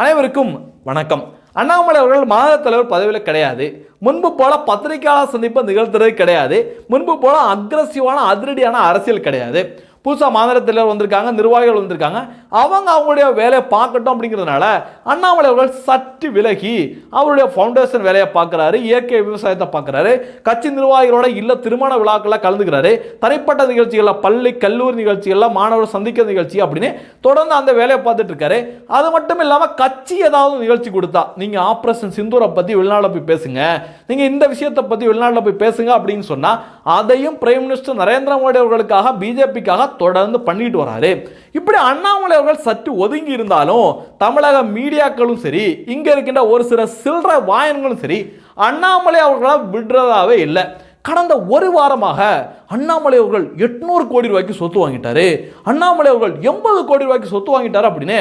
அனைவருக்கும் வணக்கம். அண்ணாமலை அவர்கள் மாநில தலைவர் பதவியில் கிடையாது. முன்பு போல பத்திரிகையாளர் சந்திப்பை நிகழ்த்துறது கிடையாது. முன்பு போல அக்ரஸிவான அதிரடியான அரசியல் கிடையாது. புதுசாக மாநிலத்தில் வந்திருக்காங்க நிர்வாகிகள் வந்திருக்காங்க. அவங்க அவங்களுடைய வேலையை பார்க்கட்டும் அப்படிங்கிறதுனால அண்ணாமலை அவர்கள் சற்று விலகி அவருடைய ஃபவுண்டேஷன் வேலையை பார்க்குறாரு இயற்கை விவசாயத்தை பார்க்குறாரு கட்சி நிர்வாகிகளோட இல்ல திருமண விழாக்களில் கலந்துக்கிறாரு தனிப்பட்ட நிகழ்ச்சிகளில் பள்ளி கல்லூரி நிகழ்ச்சிகளில் மாணவர் சந்திக்க நிகழ்ச்சி அப்படின்னு தொடர்ந்து அந்த வேலையை பார்த்துட்டு இருக்காரு. அது மட்டும் இல்லாமல் கட்சி ஏதாவது நிகழ்ச்சி கொடுத்தா நீங்கள் ஆப்ரேஷன் சிந்தூரை பற்றி வெளிநாட்டில் போய் பேசுங்க நீங்கள் இந்த விஷயத்தை பற்றி வெளிநாட்டில் போய் பேசுங்க அப்படின்னு சொன்னால் அதையும் பிரைம் மினிஸ்டர் நரேந்திர மோடி அவர்களுக்காக பிஜேபிக்காக தொடர்ந்து பண்ணிட்டு வராரு. இப்படி அண்ணாமலை அவர்கள் சற்று ஒதுங்கி இருந்தாலும் தமிழக மீடியாக்களும் சரி இங்க இருக்கின்ற ஒரு சில சில்லற வாயன்களும் சரி அண்ணாமலை அவர்களால் விடுறதாவே இல்லை. கடந்த ஒரு வாரமாக அண்ணாமலை அவர்கள் எட்நூறு கோடி ரூபாய்க்கு சொத்து வாங்கிட்டாரு. அண்ணாமலை அவர்கள் எண்பது கோடி ரூபாய்க்கு சொத்து வாங்கிட்டாரு அப்படின்னு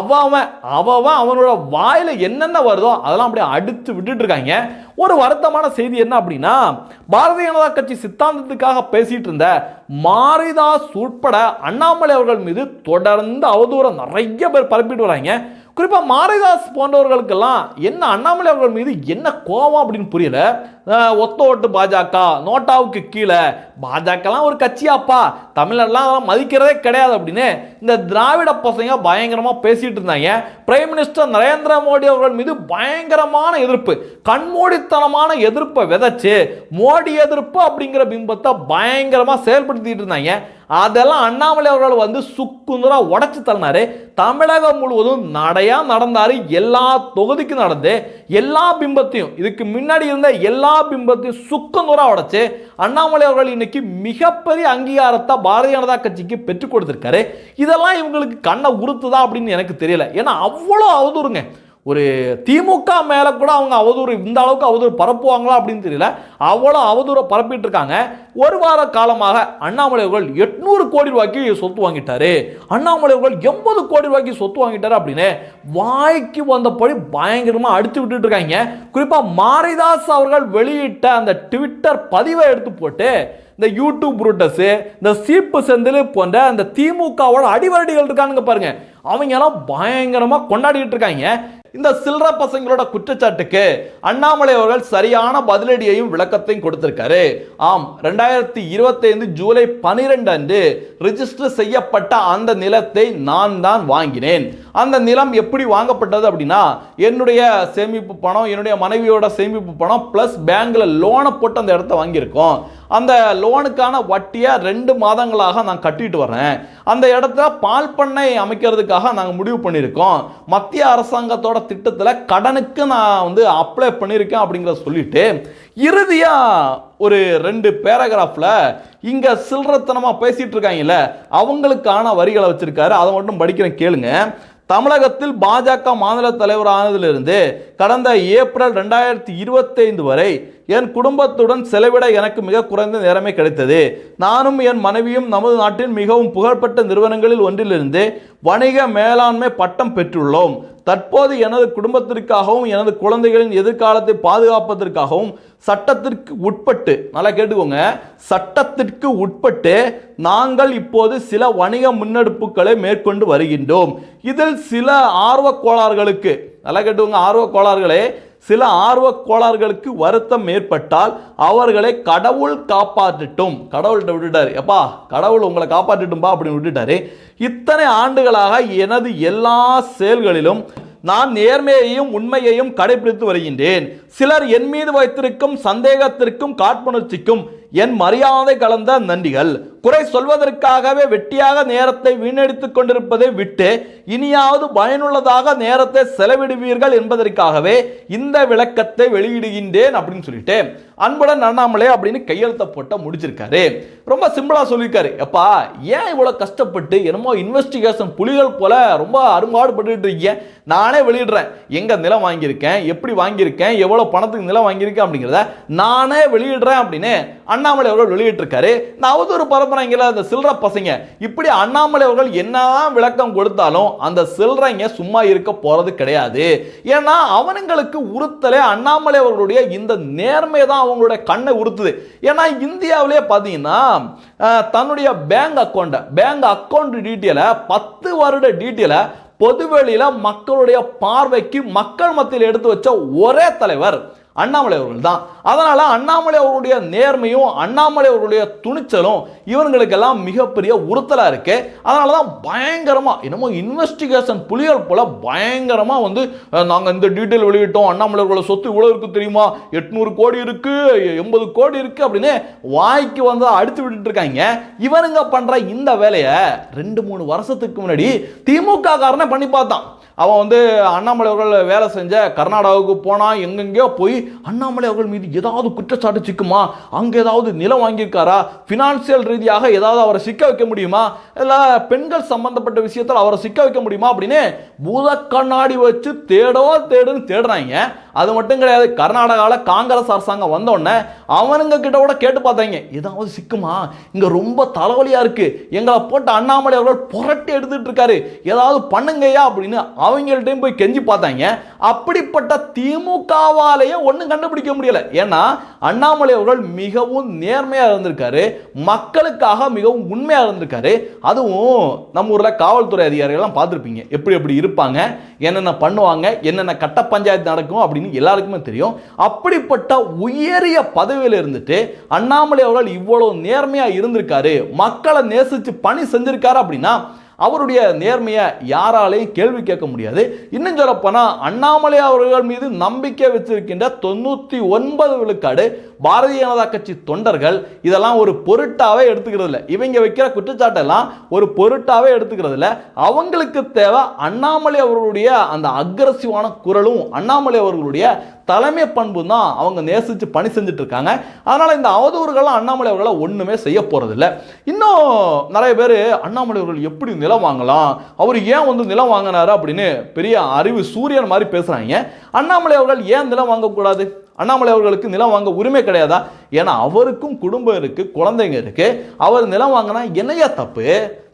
அவன் அவன் அவனோட வாயில் என்னென்ன வருதோ அதெல்லாம் அப்படியே அடுத்து விட்டுட்டு இருக்காங்க. ஒரு வருத்தமான செய்தி என்ன அப்படின்னா பாரதிய ஜனதா கட்சி சித்தாந்தத்துக்காக பேசிட்டு இருந்த மாரிதாஸ் உட்பட அண்ணாமலை அவர்கள் மீது தொடர்ந்து அவதூறம் நிறைய பேர் பரப்பிட்டு வராங்க. குறிப்பாக மாரிதாஸ் போன்றவர்களுக்கெல்லாம் என்ன அண்ணாமலை அவர்கள் மீது என்ன கோபம் அப்படின்னு புரியல. ஒத்த ஓட்டு பாஜக. நோட்டாவுக்கு கீழே. பாஜகலாம் ஒரு கட்சியாப்பா. தமிழர்லாம் அதெல்லாம் மதிக்கிறதே கிடையாது அப்படின்னு இந்த திராவிட பசங்க பயங்கரமாக பேசிட்டு இருந்தாங்க. பிரைம் மினிஸ்டர் நரேந்திர மோடி அவர்கள் மீது பயங்கரமான எதிர்ப்பு. கண்மூடித்தனமான எதிர்ப்பை விதைச்சு மோடி எதிர்ப்பு அப்படிங்கிற பிம்பத்தை பயங்கரமாக செயல்படுத்திட்டு இருந்தாங்க. அதெல்லாம் அண்ணாமலை அவர்கள் வந்து சுக்குந்துரா உடச்சு தள்ளினாரு. தமிழகம் முழுவதும் நடையா நடந்தாரு. எல்லா தொகுதிக்கும் நடந்து எல்லா பிம்பத்தையும் இதுக்கு முன்னாடி இருந்த எல்லா பிம்பத்தையும் சுக்குந்துரா உடைச்சு அண்ணாமலை அவர்கள் இன்னைக்கு மிகப்பெரிய அங்கீகாரத்தை பாரதிய ஜனதா கட்சிக்கு பெற்றுக் கொடுத்துருக்காரு. இதெல்லாம் இவங்களுக்கு கண்ணை உறுத்துதா அப்படின்னு எனக்கு தெரியல. ஏன்னா அவ்வளோ அவதூறுங்க. ஒரு திமுக மேலே கூட அவங்க அவதூறு இந்த அளவுக்கு அவதூறு பரப்புவாங்களா அப்படின்னு தெரியல. அவ்வளோ அவதூறை பரப்பிட்டு இருக்காங்க ஒரு வார காலமாக அண்ணாமலை அவர்கள் எட்நூறு கோடி ரூபாய்க்கு சொத்து வாங்கிட்டாரு. அண்ணாமலை அவர்கள் எண்பது கோடி ரூபாய்க்கு சொத்து வாங்கிட்டாரு அப்படின்னு வாய்க்கு வந்தபடி பயங்கரமாக அடித்து விட்டுட்டு இருக்காங்க குறிப்பாக மாரிதாஸ் அவர்கள் வெளியிட்ட அந்த ட்விட்டர் பதிவை எடுத்து போட்டு இந்த யூடியூப் புரூட்டஸு இந்த சீப்பு செந்தில் போன்ற அந்த திமுகவோட அடிவரடிகள் இருக்கானுங்க பாருங்க. அவங்க எல்லாம் பயங்கரமாக கொண்டாடிட்டு இருக்காங்க இந்த சில்லற பசங்களோட குற்றச்சாட்டுக்கு அண்ணாமலை அவர்கள் சரியான பதிலடியையும் விளக்கத்தையும் கொடுத்திருக்காரு. ஆம் ரெண்டாயிரத்தி இருபத்தைந்து ஜூலை பனிரெண்டு அன்று ரிஜிஸ்டர் செய்யப்பட்ட அந்த நிலத்தை நான் தான் வாங்கினேன். அந்த நிலம் எப்படி வாங்கப்பட்டது அப்படின்னா என்னுடைய சேமிப்பு பணம் என்னுடைய மனைவியோட சேமிப்பு பணம் ப்ளஸ் பேங்க்ல லோனை போட்டு அந்த இடத்த வாங்கியிருக்கோம். அந்த லோனுக்கான வட்டியை ரெண்டு மாதங்களாக நான் கட்டிட்டு வரேன் அந்த இடத்துல பால் பண்ணை அமைக்கிறதுக்காக நாங்கள் முடிவு பண்ணியிருக்கோம். மத்திய அரசாங்கத்தோட திட்டத்தில் கடனுக்கு நான் வந்து அப்ளை பண்ணியிருக்கேன் அப்படிங்கிறத சொல்லிட்டு இறுதியாக ஒரு ரெண்டு பேராகிராஃபில் இங்கே சில்லறத்தனமாக பேசிகிட்டு இருக்காங்கல்ல அவங்களுக்கான வரிகளை வச்சுருக்காரு. அதை மட்டும் படிக்கிறேன் கேளுங்க. தமிழகத்தில் பாஜக மாநில தலைவர் ஆனதிலிருந்து கடந்த ஏப்ரல் ரெண்டாயிரத்தி இருபத்தைந்து வரை என் குடும்பத்துடன் செலவிட எனக்கு மிக குறைந்த நேரமே கிடைத்தது. நானும் என் மனைவியும் நமது நாட்டின் மிகவும் புகழ்பெற்ற நிறுவனங்களில் ஒன்றிலிருந்து வணிக மேலாண்மை பட்டம் பெற்றுள்ளோம். தற்போது எனது குடும்பத்திற்காகவும் எனது குழந்தைகளின் எதிர்காலத்தை பாதுகாப்பதற்காகவும் சட்டத்திற்கு உட்பட்டு நல்லா கேட்டுக்கோங்க சட்டத்திற்கு உட்பட்டு நாங்கள் இப்போது சில வணிக முன்னெடுப்புகளை மேற்கொண்டு வருகின்றோம். இதில் சில ஆர்வ கோளாறுகளுக்கு நல்லா கேட்டுக்கோங்க ஆர்வ கோளாறுகளே சில ஆர்வ கோளாறுகளுக்கு வருத்தம் ஏற்பட்டால் அவர்களை கடவுள் காப்பாற்றட்டும். கடவுள்கிட்ட விட்டுட்டாரு. எப்பா கடவுள் உங்களை காப்பாற்றட்டும்பா அப்படின்னு விட்டுட்டாரு. இத்தனை ஆண்டுகளாக எனது எல்லா செயல்களிலும் நான் நேர்மையையும் உண்மையையும் கடைபிடித்து வருகின்றேன். சிலர் என் மீது வைத்திருக்கும் சந்தேகத்திற்கும் காட்புணர்ச்சிக்கும் என் மரியாதை கலந்த நன்றிகள். குறை சொல்வதற்காகவே வெட்டியாக நேரத்தை வீணடித்துக் கொண்டிருப்பதை விட்டு இனியாவது பயனுள்ளதாக நேரத்தை செலவிடுவீர்கள் என்பதற்காகவே இந்த விளக்கத்தை வெளியிடுகின்றேன் அப்படின்னு சொல்லிட்டு அன்புடன் அண்ணாமலை அப்படின்னு கையெழுத்த போட்ட முடிச்சிருக்காரு. ரொம்ப சிம்பிளா சொல்லியிருக்காரு. எப்பா ஏன் இவ்வளவு கஷ்டப்பட்டு என்னமோ இன்வெஸ்டிகேஷன் புலிகள் போல ரொம்ப அரும்பாடுபட்டு இருக்கீங்க? நானே வெளியிடுறேன். எங்க நிலம் வாங்கியிருக்கேன்? எப்படி வாங்கியிருக்கேன்? எவ்வளவு பணத்துக்கு நிலம் வாங்கியிருக்கேன் அப்படிங்கிறத நானே வெளியிடுறேன் அப்படின்னு அண்ணாமலை அவர்கள் வெளியிட்டிருக்காரு. இந்த அவதூறு பரப்புறாங்கள அந்த சில்லற பசங்க இப்படி அண்ணாமலை அவர்கள் என்னதான் விளக்கம் கொடுத்தாலும் அந்த சில்லறைங்க சும்மா இருக்க போறது கிடையாது. ஏன்னா அவனுங்களுக்கு உறுத்தலே அண்ணாமலை அவர்களுடைய இந்த நேர்மை தான் அவங்களுடைய கண்ணை உறுத்துது. ஏன்னா இந்தியாவிலே பார்த்தீங்கன்னா தன்னுடைய பேங்க் அக்கௌண்ட்டை பேங்க் அக்கௌண்ட் டீட்டெயிலை பத்து வருட டீட்டெயிலை பொதுவெளியில் மக்களுடைய பார்வைக்கு மக்கள் மத்தியில் எடுத்து வச்ச ஒரே தலைவர் அண்ணாமலை அவர்கள் தான். அதனால் அண்ணாமலை அவர்களுடைய நேர்மையும் அண்ணாமலை அவர்களுடைய துணிச்சலும் இவங்களுக்கெல்லாம் மிகப்பெரிய உறுத்தலாக இருக்குது அதனால தான் பயங்கரமாக என்னமோ இன்வெஸ்டிகேஷன் புலிகள் போல் பயங்கரமாக வந்து நாங்கள் இந்த டீட்டெயில் வெளியிட்டோம். அண்ணாமலை அவர்களோட சொத்து இவ்வளோ இருக்கு தெரியுமா? எட்நூறு கோடி இருக்குது எண்பது கோடி இருக்குது அப்படின்னு வாய்க்கு வந்து அடித்து விட்டுட்டு இருக்காங்க. இவனுங்க பண்ணுற இந்த வேலையை ரெண்டு மூணு வருஷத்துக்கு முன்னாடி திமுக காரனை பண்ணி பார்த்தான். அவன் வந்து அண்ணாமலை அவர்கள் வேலை செஞ்ச கர்நாடகாவுக்கு போனால் எங்கெங்கேயோ போய் அண்ணாமலை அவர்கள் மீது ஏதாவது குற்றச்சாட்டு சிக்குமா? அங்கே ஏதாவது நிலம் வாங்கியிருக்காரா? ஃபினான்சியல் ரீதியாக ஏதாவது அவரை சிக்க வைக்க முடியுமா? இல்லை பெண்கள் சம்பந்தப்பட்ட விஷயத்தில் அவரை சிக்க வைக்க முடியுமா அப்படின்னு பூத கண்ணாடி வச்சு தேடோ தேடுன்னு தேடுறாங்க. அது மட்டும் கிடையாது கர்நாடகாவில் காங்கிரஸ் அரசாங்கம் வந்தோடனே அவனுங்க கிட்ட கூட கேட்டு பார்த்தாங்க ஏதாவது சிக்குமா? இங்கே ரொம்ப தலைவலியாக இருக்குது எங்களை போட்டு அண்ணாமலை அவர்கள் புரட்டி எடுத்துகிட்டு இருக்காரு. ஏதாவது பண்ணுங்கய்யா அப்படின்னு அவங்கள்ட்டையும் போய் கெஞ்சி பார்த்தாங்க. அப்படிப்பட்ட திமுகவாலேயே ஒன்றும் கண்டுபிடிக்க முடியல. ஏன்னா அண்ணாமலை அவர்கள் மிகவும் நேர்மையாக இருந்திருக்காரு. மக்களுக்காக மிகவும் உண்மையாக இருந்திருக்காரு. அதுவும் நம்ம ஊரில் காவல்துறை அதிகாரிகள்லாம் பார்த்துருப்பீங்க. எப்படி எப்படி இருப்பாங்க என்னென்ன பண்ணுவாங்க என்னென்ன கட்ட பஞ்சாயத்து நடக்கும் அப்படின்னு எல்லாருக்குமே தெரியும். அப்படிப்பட்ட உயரிய பதவியில் இருந்துட்டு அண்ணாமலை அவர்கள் இவ்வளோ நேர்மையாக இருந்திருக்காரு. மக்களை நேசித்து பணி செஞ்சிருக்காரு அப்படின்னா அவருடைய நேர்மையை யாராலையும் கேள்வி கேட்க முடியாது. இன்னும் சொல்லப்போனால் அண்ணாமலை அவர்கள் மீது நம்பிக்கை வச்சிருக்கின்ற தொண்ணூற்றி ஒன்பது விழுக்காடு பாரதிய ஜனதா கட்சி தொண்டர்கள் இதெல்லாம் ஒரு பொருட்டாவே எடுத்துக்கிறது இல்லை இவங்க வைக்கிற குற்றச்சாட்டெல்லாம் ஒரு பொருட்டாவே எடுத்துக்கிறது இல்லை அவங்களுக்கு தேவை அண்ணாமலை அவர்களுடைய அந்த அக்ரஸிவான குரலும் அண்ணாமலை அவர்களுடைய தலைமை பண்பு தான் அவங்க நேசித்து பணி செஞ்சுட்டு இருக்காங்க அதனால் இந்த அவதூறுகள்லாம் அண்ணாமலை அவர்களை ஒன்றுமே செய்ய போகிறதில்ல இன்னும் நிறைய பேர் அண்ணாமலை அவர்கள் எப்படி நிலம் வாங்கலாம்? அவர் ஏன் வந்து நிலம் வாங்கினாரு அப்படின்னு பெரிய அறிவு சூரியன் மாதிரி பேசுகிறாங்க அண்ணாமலை அவர்கள் ஏன் நிலம் வாங்கக்கூடாது? அண்ணாமலை அவர்களுக்கு நிலம் வாங்க உரிமை கிடையாதா? ஏன்னா அவருக்கும் குடும்பம் இருக்கு குழந்தைங்க இருக்குது அவர் நிலம் வாங்கினா என்னையா தப்பு?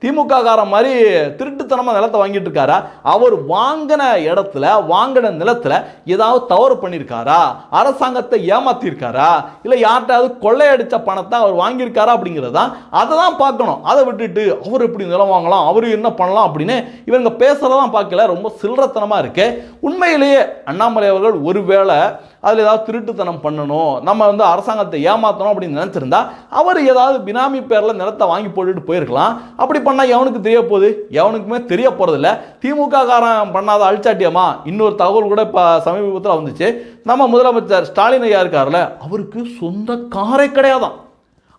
திமுக காரன் மாதிரி திருட்டுத்தனமாக நிலத்தை வாங்கிட்டு இருக்காரா அவர் வாங்கின இடத்துல வாங்கின நிலத்துல ஏதாவது தவறு பண்ணியிருக்காரா அரசாங்கத்தை ஏமாத்திருக்காரா? இல்லை யார்கிட்டாவது கொள்ளையடித்த பணத்தை அவர் வாங்கியிருக்காரா அப்படிங்கிறது? தான் அதை தான் பார்க்கணும். அதை விட்டுட்டு அவர் எப்படி நிலம் வாங்கலாம் அவர் என்ன பண்ணலாம் அப்படின்னு இவங்க பேசுகிறதான் பார்க்கல. ரொம்ப சில்லறத்தனமாக இருக்கு. உண்மையிலேயே அண்ணாமலை அவர்கள் ஒருவேளை அதில் ஏதாவது திருட்டுத்தனம் பண்ணணும் நம்ம வந்து அரசாங்கத்தை ஏமாற்றணும் அப்படின்னு நினச்சிருந்தா அவர் ஏதாவது பினாமி பேரில் நிலத்தை வாங்கி போட்டுட்டு போயிருக்கலாம். அப்படி பண்ணால் எவனுக்கு தெரிய போகுது? எவனுக்குமே தெரிய போகிறதில்ல திமுக காரன் பண்ணாத அழிச்சாட்டியமா இன்னொரு தகவல் கூட இப்போ சமீபத்தில் வந்துச்சு. நம்ம முதலமைச்சர் ஸ்டாலின் ஐயா இருக்கார்ல அவருக்கு சொந்த காரே கிடையாதான்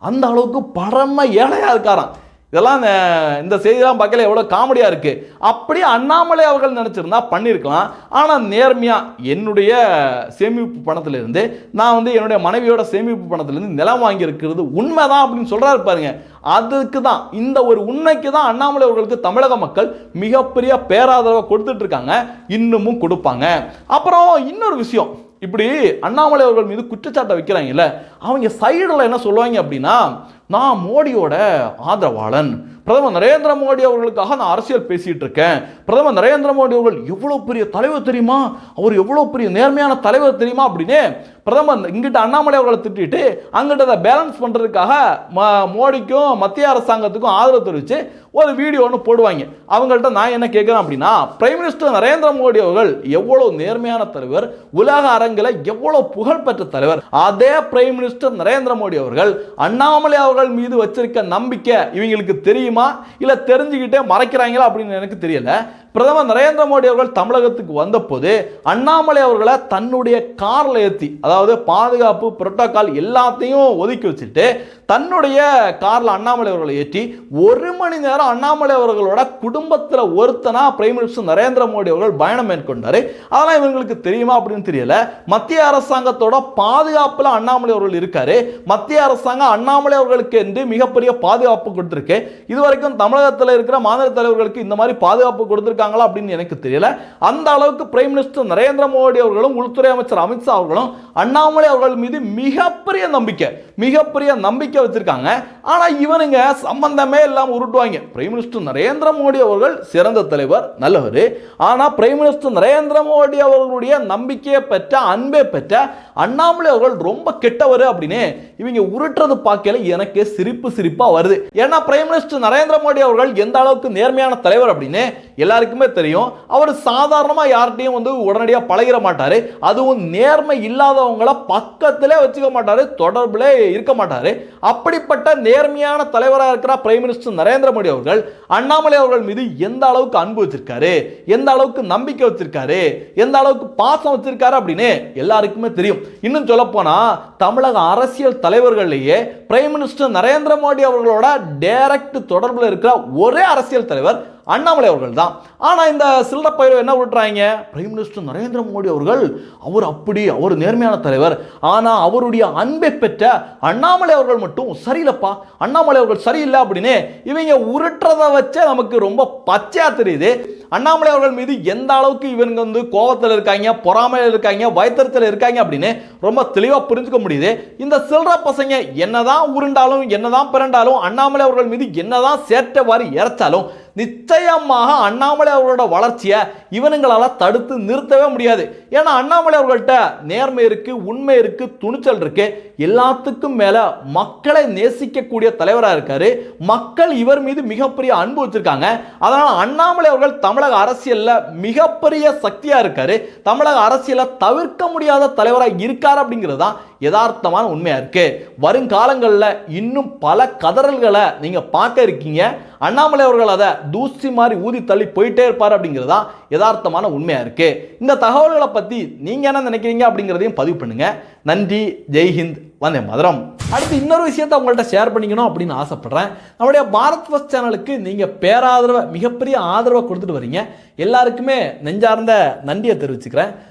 அந்த அளவுக்கு பரம ஏழையாக இருக்காராம். இதெல்லாம் இந்த- இந்த செய்திலாம் பார்க்கல எவ்வளோ காமெடியாக இருக்குது அப்படியே அண்ணாமலை அவர்கள் நினச்சிருந்தா பண்ணியிருக்கலாம் ஆனால் நேர்மையாக என்னுடைய சேமிப்பு பணத்திலிருந்து நான் வந்து என்னுடைய மனைவியோட சேமிப்பு பணத்திலேருந்து நிலம் வாங்கியிருக்கிறது உண்மை தான் அப்படின்னு சொல்கிறாரு பாருங்க. அதுக்கு தான் இந்த ஒரு உண்மைக்கு தான் அண்ணாமலை அவர்களுக்கு தமிழக மக்கள் மிகப்பெரிய பேராதரவை கொடுத்துட்ருக்காங்க இன்னமும் கொடுப்பாங்க. அப்புறம் இன்னொரு விஷயம். இப்படி அண்ணாமலை அவர்கள் மீது குற்றச்சாட்டை வைக்கிறாங்கல்ல அவங்க சைடில் என்ன சொல்லுவாங்க அப்படின்னா நான் மோடியோட ஆதரவாளன். பிரதமர் நரேந்திர மோடி அவர்களுக்காக நான் அரசியல் பேசிகிட்டு இருக்கேன். பிரதமர் நரேந்திர மோடி அவர்கள் எவ்வளோ பெரிய தலைவர் தெரியுமா? அவர் எவ்வளோ பெரிய நேர்மையான தலைவர் தெரியுமா அப்படின்னு பிரதமர் இங்கிட்ட அண்ணாமலை அவர்களை திட்டிட்டு அங்கிட்ட அதை பேலன்ஸ் பண்ணுறதுக்காக ம மோடிக்கும் மத்திய அரசாங்கத்துக்கும் ஆதரவு தெரிவித்து ஒரு வீடியோ ஒன்று போடுவாங்க. அவங்கள்ட்ட நான் என்ன கேட்குறேன் அப்படின்னா பிரைம் மினிஸ்டர் நரேந்திர மோடி அவர்கள் எவ்வளோ நேர்மையான தலைவர் உலக அரங்கில் எவ்வளோ புகழ்பெற்ற தலைவர் அதே பிரைம் மினிஸ்டர் நரேந்திர மோடி அவர்கள் அண்ணாமலை அவர்கள் மீது வச்சிருக்க நம்பிக்கை இவங்களுக்கு தெரியுமா? இல்லை தெரிஞ்சுக்கிட்டே மறைக்கிறாங்களா அப்படின்னு எனக்கு தெரியல. that பிரதமர் நரேந்திர மோடி அவர்கள் தமிழகத்துக்கு வந்தபோது அண்ணாமலை அவர்களை தன்னுடைய காரில் ஏற்றி அதாவது பாதுகாப்பு புரோட்டோகால் எல்லாத்தையும் ஒதுக்கி வச்சுட்டு தன்னுடைய காரில் அண்ணாமலை அவர்களை ஏற்றி ஒரு மணி நேரம் அண்ணாமலை அவர்களோட குடும்பத்தில் ஒருத்தனா பிரைம் மினிஸ்டர் நரேந்திர மோடி அவர்கள் பயணம் மேற்கொண்டார். அதெல்லாம் இவங்களுக்கு தெரியுமா அப்படின்னு தெரியல. மத்திய அரசாங்கத்தோட பாதுகாப்பில் அண்ணாமலை அவர்கள் இருக்காரு. மத்திய அரசாங்கம் அண்ணாமலை அவர்களுக்கு என்று மிகப்பெரிய பாதுகாப்பு கொடுத்துருக்கு. இது வரைக்கும் தமிழகத்தில் இருக்கிற மாநில தலைவர்களுக்கு இந்த மாதிரி பாதுகாப்பு கொடுத்துருக்கு இருக்காங்களா அப்படின்னு எனக்கு தெரியல. அந்த அளவுக்கு பிரைம் மினிஸ்டர் நரேந்திர மோடி அவர்களும் உள்துறை அமைச்சர் அமித்ஷா அவர்களும் அண்ணாமலை அவர்கள் மீது மிகப்பெரிய நம்பிக்கை மிகப்பெரிய நம்பிக்கை வச்சிருக்காங்க. ஆனா இவனுங்க சம்பந்தமே இல்லாமல் உருட்டுவாங்க. பிரைம் மினிஸ்டர் நரேந்திர மோடி அவர்கள் சிறந்த தலைவர் நல்லவர். ஆனா பிரைம் மினிஸ்டர் நரேந்திர மோடி அவர்களுடைய நம்பிக்கையை பெற்ற அன்பை பெற்ற அண்ணாமலை அவர்கள் ரொம்ப கெட்டவர் அப்படின்னு இவங்க உருட்டுறது பார்க்கல எனக்கு சிரிப்பு சிரிப்பா வருது. ஏன்னா பிரைம் மினிஸ்டர் நரேந்திர மோடி அவர்கள் எந்த அளவுக்கு நேர்மையான தலைவர் அப்படின்னு எல்லாருக்குமே தெரியும். அவர் சாதாரணமா யார்கிட்டையும் வந்து உடனடியாக பழகிற மாட்டாரு. அதுவும் நேர்மை இல்லாதவங்கள பக்கத்திலே வச்சுக்க மாட்டாரு தொடர்புல இருக்க மாட்டாரு. அப்படிப்பட்ட நேர்மையான தலைவராக இருக்கிற பிரைம் மினிஸ்டர் நரேந்திர மோடி அவர்கள் அண்ணாமலை அவர்கள் மீது எந்த அளவுக்கு அன்பு வச்சிருக்காரு எந்த அளவுக்கு நம்பிக்கை வச்சிருக்காரு எந்த அளவுக்கு பாசம் வச்சிருக்காரு அப்படின்னு எல்லாருக்குமே தெரியும். இன்னும் சொல்ல போனா தமிழக அரசியல் தலைவர்கள்லேயே பிரைம் மினிஸ்டர் நரேந்திர மோடி அவர்களோட டைரக்ட் தொடர்பில் இருக்கிற ஒரே அரசியல் தலைவர் அண்ணாமலை அவர்கள் தான். ஆனால் இந்த சில்லற பயிரை என்ன விட்டுறாங்க? பிரைம் மினிஸ்டர் நரேந்திர மோடி அவர்கள். அவர் அப்படி அவர் நேர்மையான தலைவர். ஆனால் அவருடைய அன்பை பெற்ற அண்ணாமலை அவர்கள் மட்டும் சரியில்லைப்பா. அண்ணாமலை அவர்கள் சரியில்லை அப்படின்னு இவங்க உருட்டுறதை வச்சே நமக்கு ரொம்ப பச்சையாக தெரியுது. அண்ணாமலை அவர்கள் மீது எந்த அளவுக்கு இவங்க வந்து கோவத்தில் இருக்காங்க பொறாமையில் இருக்காங்க பயத்திரத்தில் இருக்காங்க அப்படின்னு ரொம்ப தெளிவாக புரிஞ்சுக்க முடியுது. இந்த சில்லற பசங்க என்னதான் உருண்டாலும் என்னதான் பிறண்டாலும் அண்ணாமலை அவர்கள் மீது என்னதான் சேட்டை வாரி இறைச்சாலும் நிச்சயமாக அண்ணாமலை அவர்களோட வளர்ச்சியை இவனுங்களால் தடுத்து நிறுத்தவே முடியாது. ஏன்னா அண்ணாமலை அவர்கள்ட்ட நேர்மை இருக்கு உண்மை இருக்கு துணிச்சல் இருக்கு. எல்லாத்துக்கும் மேல மக்களை நேசிக்கக்கூடிய தலைவராக இருக்காரு. மக்கள் இவர் மீது மிகப்பெரிய அன்பு வச்சிருக்காங்க. அதனால் அண்ணாமலை அவர்கள் தமிழக அரசியலில் மிகப்பெரிய சக்தியாக இருக்காரு. தமிழக அரசியலை தவிர்க்க முடியாத தலைவராக இருக்கார் அப்படிங்கிறது தான் யதார்த்தமான உண்மையாக இருக்கு. வருங்காலங்களில் இன்னும் பல கதறல்களை நீங்கள் பார்க்க இருக்கீங்க. அண்ணாமலை அவர்கள் அதை தூசி மாதிரி ஊதி தள்ளி போயிட்டே இருப்பார் அப்படிங்கிறது தான் யதார்த்தமான உண்மையாக இருக்குது இந்த தகவல்களை பற்றி நீங்கள் என்ன நினைக்கிறீங்க அப்படிங்கிறதையும் பதிவு பண்ணுங்கள் நன்றி ஜெய்ஹிந்த் வந்தே மதுரம். அடுத்து இன்னொரு விஷயத்தை உங்கள்கிட்ட ஷேர் பண்ணிக்கணும் அப்படின்னு ஆசைப்பட்றேன். நம்முடைய பாரத் ஃபஸ்ட் சேனலுக்கு நீங்கள் பேராதரவை மிகப்பெரிய ஆதரவை கொடுத்துட்டு வரீங்க. எல்லாருக்குமே நெஞ்சார்ந்த நன்றியை தெரிவிச்சுக்கிறேன்.